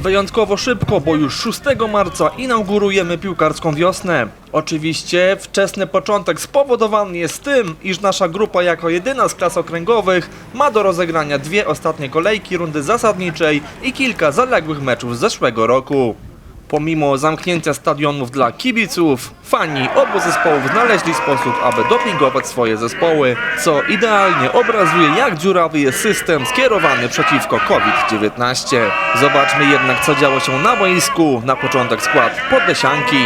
Wyjątkowo szybko, bo już 6 marca inaugurujemy piłkarską wiosnę. Oczywiście wczesny początek spowodowany jest tym, iż nasza grupa jako jedyna z klas okręgowych ma do rozegrania dwie ostatnie kolejki rundy zasadniczej i kilka zaległych meczów z zeszłego roku. Pomimo zamknięcia stadionów dla kibiców, fani obu zespołów znaleźli sposób, aby dopingować swoje zespoły, co idealnie obrazuje jak dziurawy jest system skierowany przeciwko COVID-19. Zobaczmy jednak co działo się na boisku, na początek skład Podlesianki.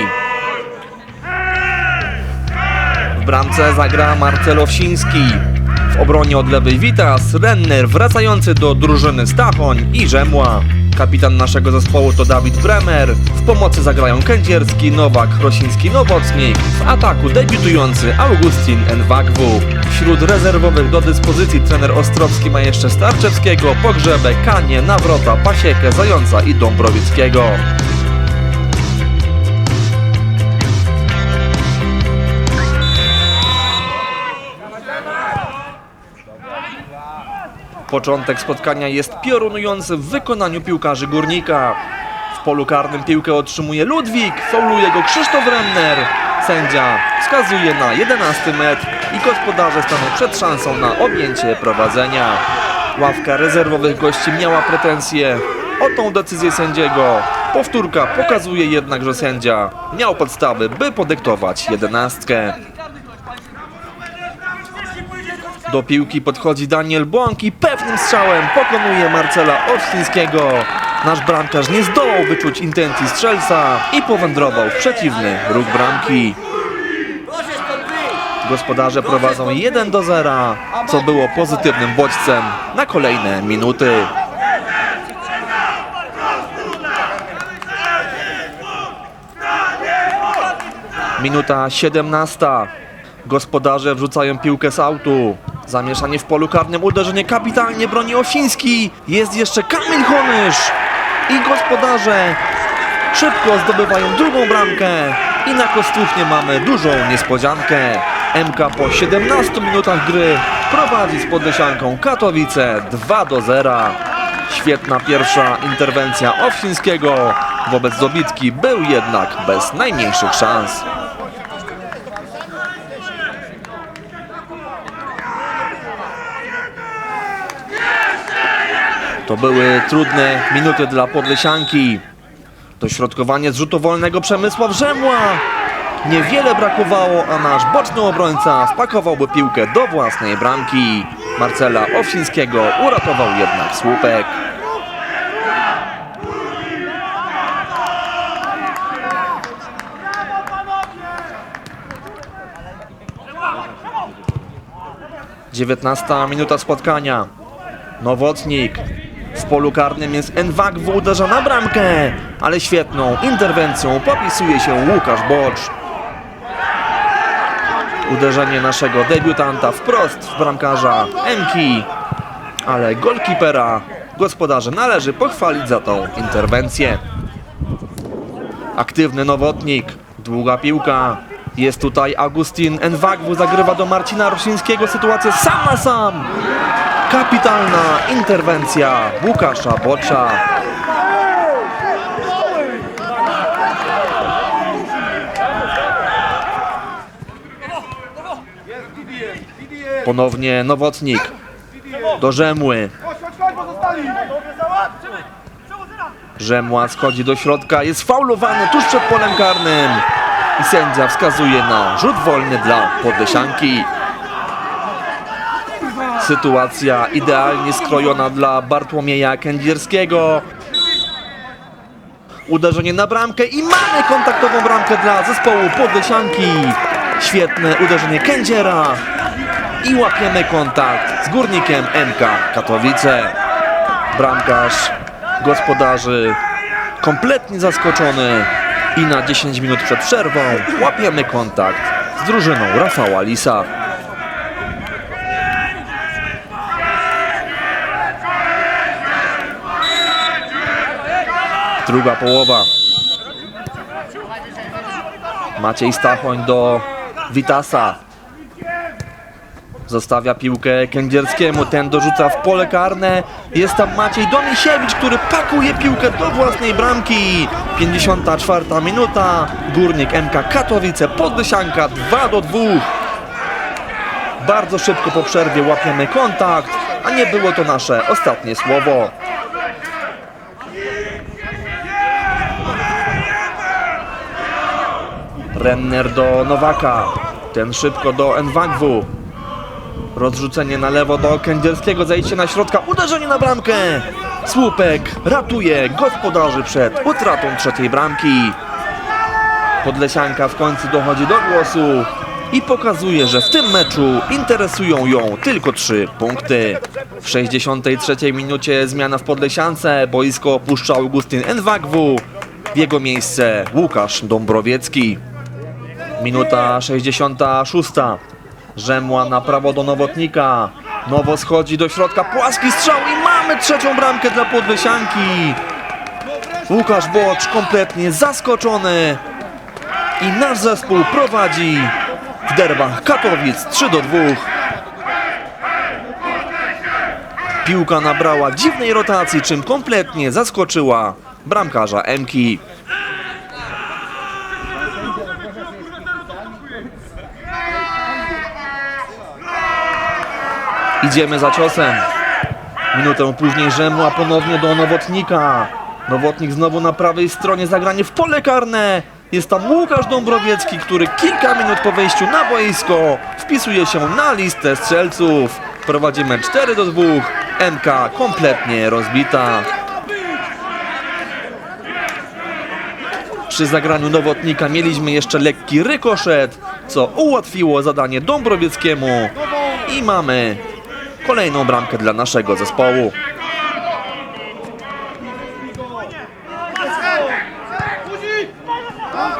W bramce zagra Marcel Owsiński. W obronie od lewej Witas, Renner wracający do drużyny Stachoń i Rzemła. Kapitan naszego zespołu to Dawid Bremer. W pomocy zagrają Kędzierski, Nowak, Rosiński, Nowocnik. W ataku debiutujący Augustin Nwagwu. Wśród rezerwowych do dyspozycji trener Ostrowski ma jeszcze Starczewskiego, Pogrzebę, Kanie, Nawrota, Pasiekę, Zająca i Dąbrowieckiego. Początek spotkania jest piorunujący w wykonaniu piłkarzy Górnika. W polu karnym piłkę otrzymuje Ludwik, fauluje go Krzysztof Renner. Sędzia wskazuje na 11 metr i gospodarze staną przed szansą na objęcie prowadzenia. Ławka rezerwowych gości miała pretensje o tą decyzję sędziego. Powtórka pokazuje jednak, że sędzia miał podstawy, by podyktować jedenastkę. Do piłki podchodzi Daniel Błąk i pewnym strzałem pokonuje Marcela Owsińskiego. Nasz bramkarz nie zdołał wyczuć intencji strzelca i powędrował w przeciwny róg bramki. Gospodarze prowadzą 1 do 0, co było pozytywnym bodźcem na kolejne minuty. Minuta 17. Gospodarze wrzucają piłkę z autu. Zamieszanie w polu karnym, uderzenie kapitalnie broni Osiński. Jest jeszcze Kamil Honysz. I gospodarze szybko zdobywają drugą bramkę. I na kostównie mamy dużą niespodziankę. MK po 17 minutach gry prowadzi z Podlesianką Katowice 2 do 0. Świetna pierwsza interwencja Owsińskiego. Wobec dobitki był jednak bez najmniejszych szans. To były trudne minuty dla Podlesianki. Dośrodkowanie z rzutu wolnego Przemysław Rzemła. Niewiele brakowało, a nasz boczny obrońca wpakowałby piłkę do własnej bramki. Marcela Owsińskiego uratował jednak słupek. Dziewiętnasta minuta spotkania. Nowotnik. W polu karnym jest Nwagwu uderza na bramkę, ale świetną interwencją popisuje się Łukasz Bocz. Uderzenie naszego debiutanta wprost w bramkarza Emki, ale golkipera gospodarze należy pochwalić za tą interwencję. Aktywny Nowotnik, długa piłka. Jest tutaj Agustin Nwagwu, zagrywa do Marcina Rosińskiego, sytuacja sam na sam. Kapitalna interwencja Łukasza Bocza. Ponownie Nowotnik. Do Rzemły. Rzemła schodzi do środka, jest faulowany tuż przed polem karnym. I sędzia wskazuje na rzut wolny dla Podlesianki. Sytuacja idealnie skrojona dla Bartłomieja Kędzierskiego. Uderzenie na bramkę i mamy kontaktową bramkę dla zespołu Podlesianki. Świetne uderzenie Kędziera. I łapiemy kontakt z górnikiem MK Katowice. Bramkarz gospodarzy kompletnie zaskoczony i na 10 minut przed przerwą łapiemy kontakt z drużyną Rafała Lisa. Druga połowa. Maciej Stachoń do Witasa. Zostawia piłkę Kędzierskiemu, ten dorzuca w pole karne. Jest tam Maciej Domisiewicz, który pakuje piłkę do własnej bramki. 54 minuta. Górnik MK Katowice, Poddysianka 2 do 2. Bardzo szybko po przerwie łapiemy kontakt, a nie było to nasze ostatnie słowo. Renner do Nowaka. Ten szybko do Nwagwu. Rozrzucenie na lewo do Kędzierskiego, zajście na środka, uderzenie na bramkę. Słupek ratuje gospodarzy przed utratą trzeciej bramki. Podlesianka w końcu dochodzi do głosu i pokazuje, że w tym meczu interesują ją tylko trzy punkty. W 63 minucie zmiana w Podlesiance, boisko opuszcza Augustyn Nwagwu. W jego miejsce Łukasz Dąbrowiecki. Minuta 66. Rzemła na prawo do Nowotnika. Nowo schodzi do środka, płaski strzał i mamy trzecią bramkę dla Podlesianki. Łukasz Bocz kompletnie zaskoczony i nasz zespół prowadzi w derbach Katowic 3 do 2. Piłka nabrała dziwnej rotacji, czym kompletnie zaskoczyła bramkarza Emki. Idziemy za ciosem. Minutę później Rzemła ponownie do Nowotnika. Nowotnik znowu na prawej stronie zagranie w pole karne. Jest tam Łukasz Dąbrowiecki, który kilka minut po wejściu na boisko wpisuje się na listę strzelców. Prowadzimy 4 do 2. MK kompletnie rozbita. Przy zagraniu Nowotnika mieliśmy jeszcze lekki rykoszet, co ułatwiło zadanie Dąbrowieckiemu. I mamy kolejną bramkę dla naszego zespołu.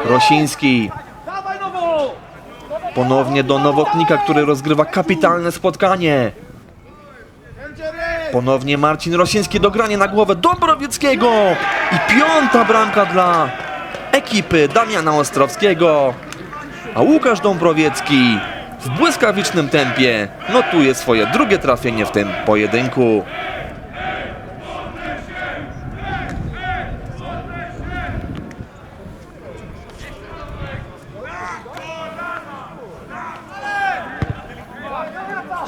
Rosiński. Ponownie do Nowotnika, który rozgrywa kapitalne spotkanie. Ponownie Marcin Rosiński dogranie na głowę Dąbrowieckiego. I piąta bramka dla ekipy Damiana Ostrowskiego. A Łukasz Dąbrowiecki w błyskawicznym tempie notuje swoje drugie trafienie w tym pojedynku.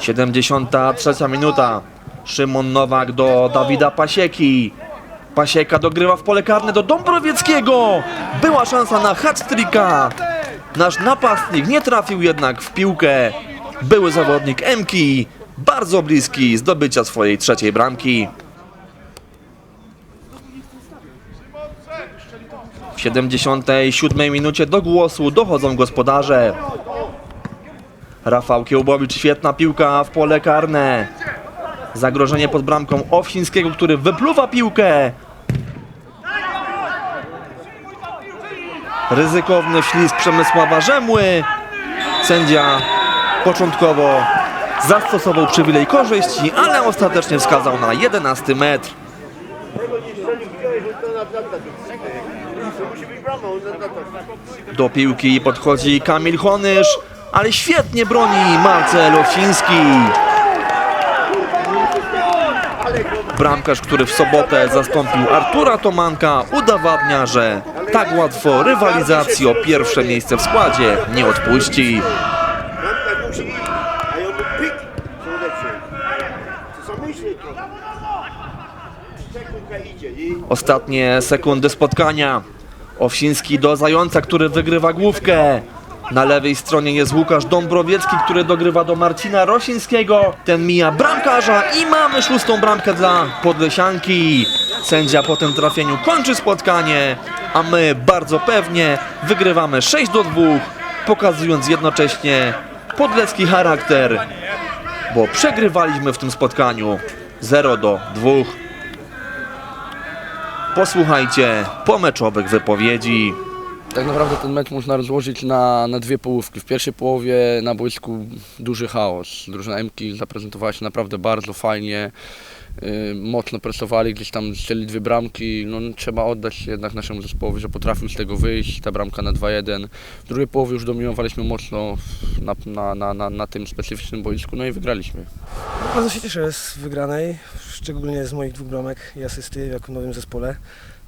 Siedemdziesiąta trzecia minuta. Szymon Nowak do Dawida Pasieki. Pasieka dogrywa w pole karne do Dąbrowieckiego. Była szansa na hat-tricka. Nasz napastnik nie trafił jednak w piłkę. Były zawodnik Emki, bardzo bliski zdobycia swojej trzeciej bramki. W 77 minucie do głosu dochodzą gospodarze. Rafał Kiełbowicz, świetna piłka w pole karne. Zagrożenie pod bramką Owsińskiego, który wypluwa piłkę. Ryzykowny ślizg Przemysława Rzemły. Sędzia początkowo zastosował przywilej korzyści, ale ostatecznie wskazał na 11 metr. Do piłki podchodzi Kamil Honysz, ale świetnie broni Marcel Owsiński. Bramkarz, który w sobotę zastąpił Artura Tomanka, udowadnia, że tak łatwo rywalizacji o pierwsze miejsce w składzie nie odpuści. Ostatnie sekundy spotkania. Owsiński do Zająca, który wygrywa główkę. Na lewej stronie jest Łukasz Dąbrowiecki, który dogrywa do Marcina Rosińskiego. Ten mija bramkarza i mamy szóstą bramkę dla Podlesianki. Sędzia po tym trafieniu kończy spotkanie, a my bardzo pewnie wygrywamy 6 do 2, pokazując jednocześnie podlecki charakter, bo przegrywaliśmy w tym spotkaniu 0 do 2. Posłuchajcie pomeczowych wypowiedzi. Tak naprawdę ten mecz można rozłożyć na, na dwie połówki. W pierwszej połowie na boisku duży chaos. Drużyna Emki zaprezentowała się naprawdę bardzo fajnie. y, mocno presowali, gdzieś tam strzeli dwie bramki. No, trzeba oddać jednak naszemu zespołowi, że potrafił z tego wyjść. Ta bramka na 2-1. W drugiej połowie już dominowaliśmy mocno na, na, na, na, na tym specyficznym boisku, no i wygraliśmy. Bardzo się cieszę z wygranej, szczególnie z moich dwóch bramek i asysty jako w nowym zespole.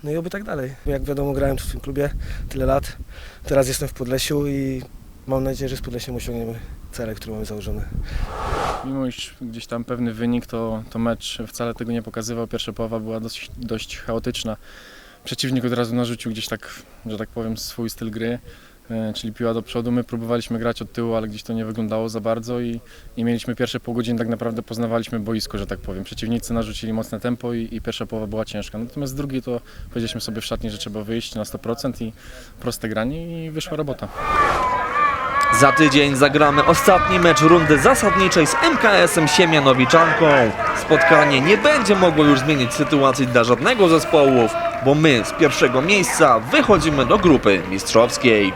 No i oby tak dalej. Jak wiadomo grałem w tym klubie tyle lat, teraz jestem w Podlesiu i mam nadzieję, że z Podlesiem osiągniemy cele, które mamy założone. Mimo iż gdzieś tam pewny wynik, to, to mecz wcale tego nie pokazywał. Pierwsza połowa była dość, dość chaotyczna. Przeciwnik od razu narzucił gdzieś tak, że tak powiem, swój styl gry, czyli piła do przodu. My próbowaliśmy grać od tyłu, ale gdzieś to nie wyglądało za bardzo i, i mieliśmy pierwsze pół godziny, tak naprawdę poznawaliśmy boisko, że tak powiem. Przeciwnicy narzucili mocne tempo i, i pierwsza połowa była ciężka. Natomiast z drugiej to powiedzieliśmy sobie w szatni, że trzeba wyjść na 100% i proste granie i wyszła robota. Za tydzień zagramy ostatni mecz rundy zasadniczej z MKS-em Siemianowiczanką. Spotkanie nie będzie mogło już zmienić sytuacji dla żadnego zespołów, bo my z pierwszego miejsca wychodzimy do grupy mistrzowskiej.